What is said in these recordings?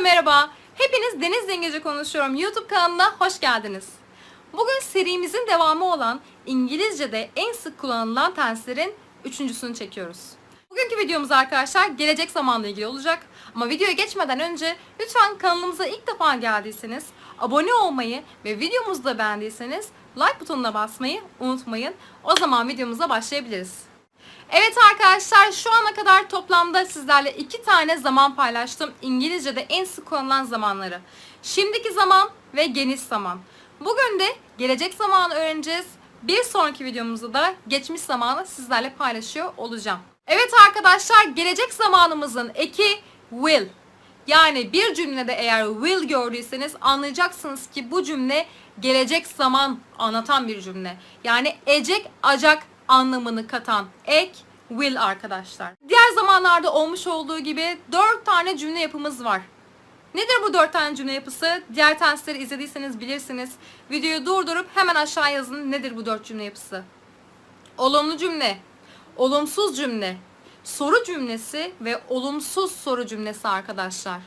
Herkese merhaba. Hepiniz Deniz İngilizce Konuşuyorum YouTube kanalına hoş geldiniz. Bugün serimizin devamı olan İngilizce'de en sık kullanılan tenslerin üçüncüsünü çekiyoruz. Bugünkü videomuz arkadaşlar gelecek zamanla ilgili olacak. Ama videoya geçmeden önce lütfen kanalımıza ilk defa geldiyseniz abone olmayı ve videomuzu da beğendiyseniz like butonuna basmayı unutmayın. O zaman videomuza başlayabiliriz. Evet arkadaşlar şu ana kadar toplamda sizlerle iki tane zaman paylaştım. İngilizce'de en sık kullanılan zamanları. Şimdiki zaman ve geniş zaman. Bugün de gelecek zamanı öğreneceğiz. Bir sonraki videomuzda da geçmiş zamanı sizlerle paylaşıyor olacağım. Evet arkadaşlar gelecek zamanımızın eki will. Yani bir cümlede eğer will gördüyseniz anlayacaksınız ki bu cümle gelecek zaman anlatan bir cümle. Yani ecek acak anlamını katan ek will arkadaşlar. Diğer zamanlarda olmuş olduğu gibi 4 tane cümle yapımız var. Nedir bu 4 tane cümle yapısı? Diğer tensleri izlediyseniz bilirsiniz. Videoyu durdurup hemen aşağı yazın nedir bu 4 cümle yapısı. Olumlu cümle, olumsuz cümle, soru cümlesi ve olumsuz soru cümlesi arkadaşlar.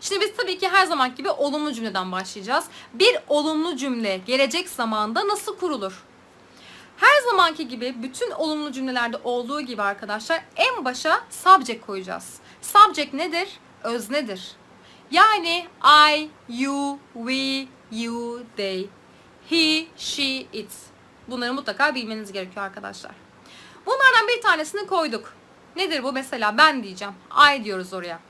Şimdi biz tabii ki her zaman gibi olumlu cümleden başlayacağız. Bir olumlu cümle gelecek zamanda nasıl kurulur? Her zamanki gibi bütün olumlu cümlelerde olduğu gibi arkadaşlar en başa subject koyacağız. Subject nedir? Öznedir. Yani I, you, we, you, they, he, she, it. Bunları mutlaka bilmeniz gerekiyor arkadaşlar. Bunlardan bir tanesini koyduk. Nedir bu? Mesela ben diyeceğim. I diyoruz oraya.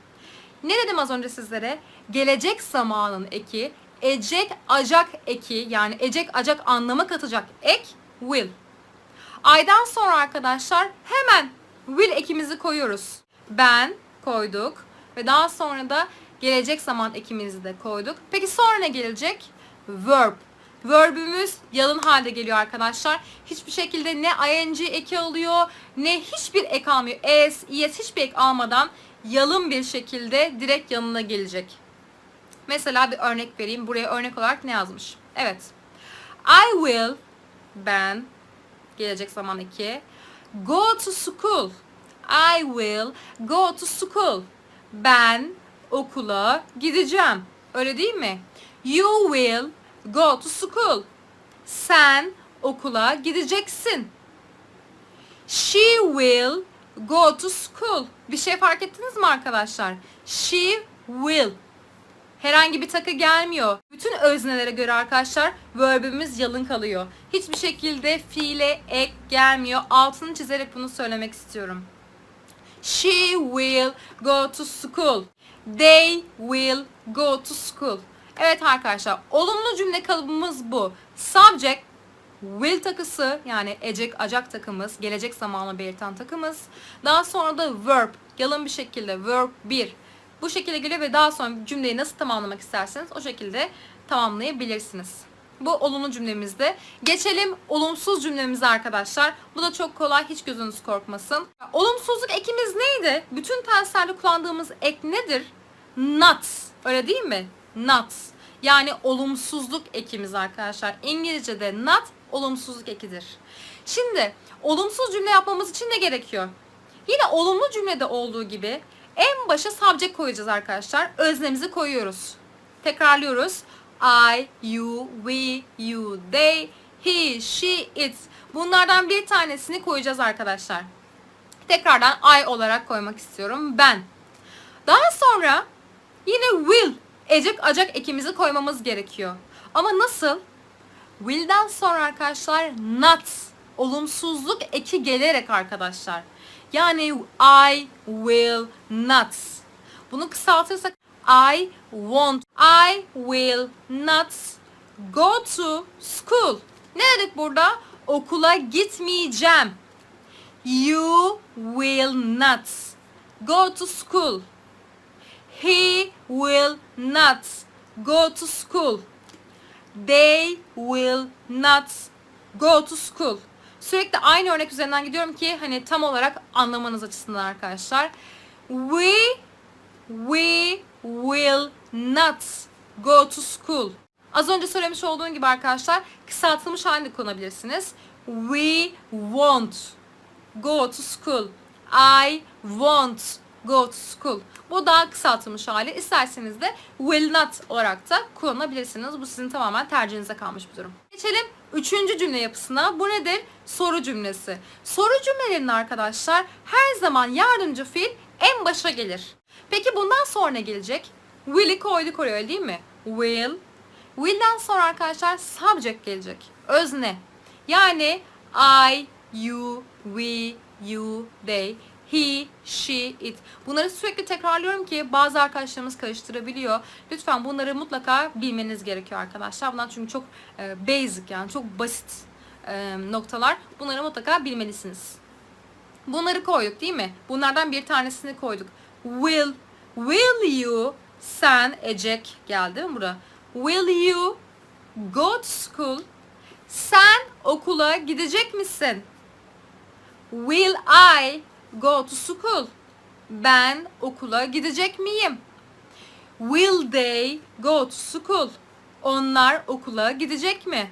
Ne dedim az önce sizlere? Gelecek zamanın eki, ecek acak eki yani ecek acak anlamı katacak ek will. Aydan sonra arkadaşlar hemen will ekimizi koyuyoruz. Ben koyduk ve daha sonra da gelecek zaman ekimizi de koyduk. Peki sonra ne gelecek? Verb. Verbümüz yalın halde geliyor arkadaşlar. Hiçbir şekilde ne ing eki alıyor ne hiçbir ek almıyor. Es, es hiçbir ek almadan yalın bir şekilde direkt yanına gelecek. Mesela bir örnek vereyim. Buraya örnek olarak ne yazmış? Evet. I will ben gelecek zaman 2 go to school. I will go to school. Ben okula gideceğim. Öyle değil mi? You will go to school. Sen okula gideceksin. She will go to school. Bir şey fark ettiniz mi arkadaşlar? She will. Herhangi bir takı gelmiyor. Bütün öznelere göre arkadaşlar verbimiz yalın kalıyor. Hiçbir şekilde fiile ek gelmiyor. Altını çizerek bunu söylemek istiyorum. She will go to school. They will go to school. Evet arkadaşlar olumlu cümle kalıbımız bu. Subject will takısı yani ecek acak takımız, gelecek zamanla belirten takımız. Daha sonra da verb, yalın bir şekilde verb 1. Bu şekilde geliyor ve daha sonra cümleyi nasıl tamamlamak isterseniz o şekilde tamamlayabilirsiniz. Bu olumlu cümlemizde. Geçelim olumsuz cümlemize arkadaşlar. Bu da çok kolay hiç gözünüz korkmasın. Olumsuzluk ekimiz neydi? Bütün tenslerde kullandığımız ek nedir? Not. Öyle değil mi? Not. Yani olumsuzluk ekimiz arkadaşlar. İngilizce'de not olumsuzluk ekidir. Şimdi olumsuz cümle yapmamız için ne gerekiyor? Yine olumlu cümlede olduğu gibi en başa subject koyacağız arkadaşlar. Öznemizi koyuyoruz. Tekrarlıyoruz. I, you, we, you, they, he, she, it. Bunlardan bir tanesini koyacağız arkadaşlar. Tekrardan I olarak koymak istiyorum. Ben. Daha sonra yine will, ecek acak ekimizi koymamız gerekiyor. Ama nasıl? Will'den sonra arkadaşlar not, olumsuzluk eki gelerek arkadaşlar. Yani I will not. Bunu kısaltırsak I won't. I will not go to school. Ne dedik burada? Okula gitmeyeceğim. You will not go to school. He will not go to school. They will not go to school. Sürekli aynı örnek üzerinden gidiyorum ki hani tam olarak anlamanız açısından arkadaşlar. We we will not go to school. Az önce söylemiş olduğum gibi arkadaşlar kısaltılmış halinde kullanabilirsiniz. We won't go to school. I won't go to school. Bu daha kısaltılmış hali. İsterseniz de will not olarak da kullanabilirsiniz. Bu sizin tamamen tercihinize kalmış bir durum. Geçelim üçüncü cümle yapısına. Bu nedir? Soru cümlesi. Soru cümlelerinin arkadaşlar her zaman yardımcı fiil en başa gelir. Peki bundan sonra ne gelecek? Will'i koyduk oraya değil mi? Will. Will'den sonra arkadaşlar subject gelecek. Özne. Yani I, you, we, you, they, he, she, it. Bunları sürekli tekrarlıyorum ki bazı arkadaşlarımız karıştırabiliyor. Lütfen bunları mutlaka bilmeniz gerekiyor arkadaşlar. Bunlar çünkü çok e, basic yani çok basit e, noktalar. Bunları mutlaka bilmelisiniz. Bunları koyduk değil mi? Bunlardan bir tanesini koyduk. Will, will you, sen, ecek geldi mi burada? Will you go to school? Sen okula gidecek misin? Will I go to school? Ben okula gidecek miyim? Will they go to school? Onlar okula gidecek mi?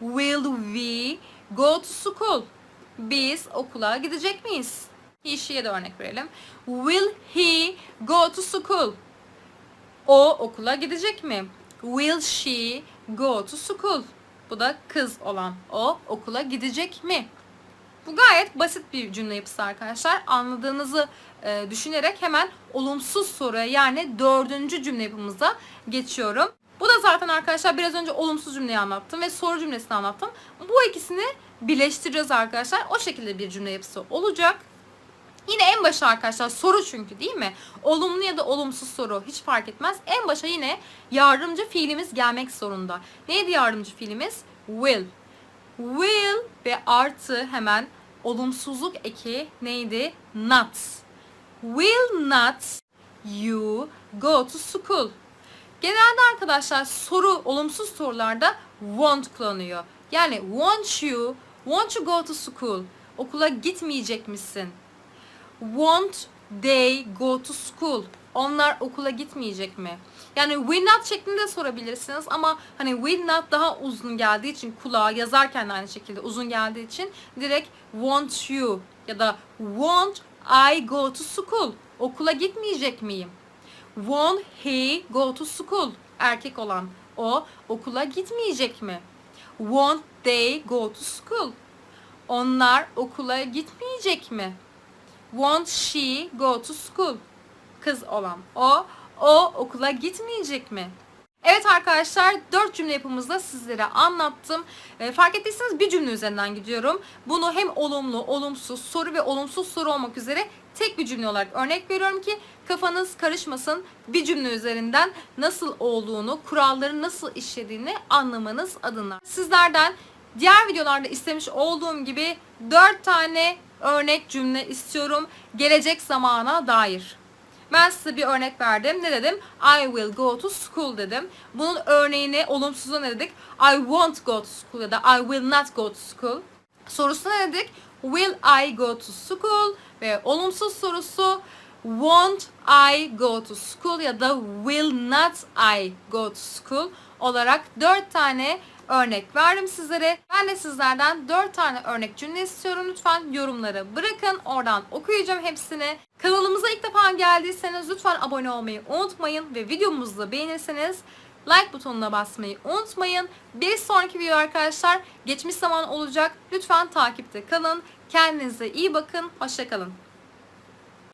Will we go to school? Biz okula gidecek miyiz? She'ye de örnek verelim. Will he go to school? O okula gidecek mi? Will she go to school? Bu da kız olan. O okula gidecek mi? Bu gayet basit bir cümle yapısı arkadaşlar. Anladığınızı e, düşünerek hemen olumsuz soruya yani dördüncü cümle yapımıza geçiyorum. Bu da zaten arkadaşlar biraz önce olumsuz cümleyi anlattım ve soru cümlesini anlattım. Bu ikisini birleştireceğiz arkadaşlar. O şekilde bir cümle yapısı olacak. Yine en başa arkadaşlar soru çünkü değil mi? Olumlu ya da olumsuz soru hiç fark etmez. En başa yine yardımcı fiilimiz gelmek zorunda. Neydi yardımcı fiilimiz? Will. Will ve artı hemen olumsuzluk eki neydi? Not. Will not you go to school? Genelde arkadaşlar soru olumsuz sorularda won't kullanıyor. Yani won't you, won't you go to school? Okula gitmeyecek misin? Won't they go to school? Onlar okula gitmeyecek mi? Yani will not şeklinde sorabilirsiniz ama hani will not daha uzun geldiği için kulağa yazarken de aynı şekilde uzun geldiği için direkt won't you ya da won't I go to school? Okula gitmeyecek miyim? Won't he go to school? Erkek olan o okula gitmeyecek mi? Won't they go to school? Onlar okula gitmeyecek mi? Won't she go to school? Kız olan o, o okula gitmeyecek mi? Evet arkadaşlar dört cümle yapımızda sizlere anlattım. E, fark ettiyseniz bir cümle üzerinden gidiyorum. Bunu hem olumlu, olumsuz, soru ve olumsuz soru olmak üzere tek bir cümle olarak örnek veriyorum ki kafanız karışmasın. Bir cümle üzerinden nasıl olduğunu, kuralların nasıl işlediğini anlamanız adına. Sizlerden diğer videolarda istemiş olduğum gibi dört tane örnek cümle istiyorum gelecek zamana dair. Ben size bir örnek verdim. Ne dedim? I will go to school dedim. Bunun örneğini olumsuza ne dedik? I won't go to school ya da I will not go to school. Sorusuna ne dedik? Will I go to school? Ve olumsuz sorusu won't I go to school ya da will not I go to school olarak dört tane örnek verdim sizlere. Ben de sizlerden 4 tane örnek cümle istiyorum. Lütfen yorumlara bırakın. Oradan okuyacağım hepsini. Kanalımıza ilk defa geldiyseniz lütfen abone olmayı unutmayın ve videomuzu da beğenirseniz like butonuna basmayı unutmayın. Bir sonraki video arkadaşlar geçmiş zaman olacak. Lütfen takipte kalın. Kendinize iyi bakın. Hoşçakalın.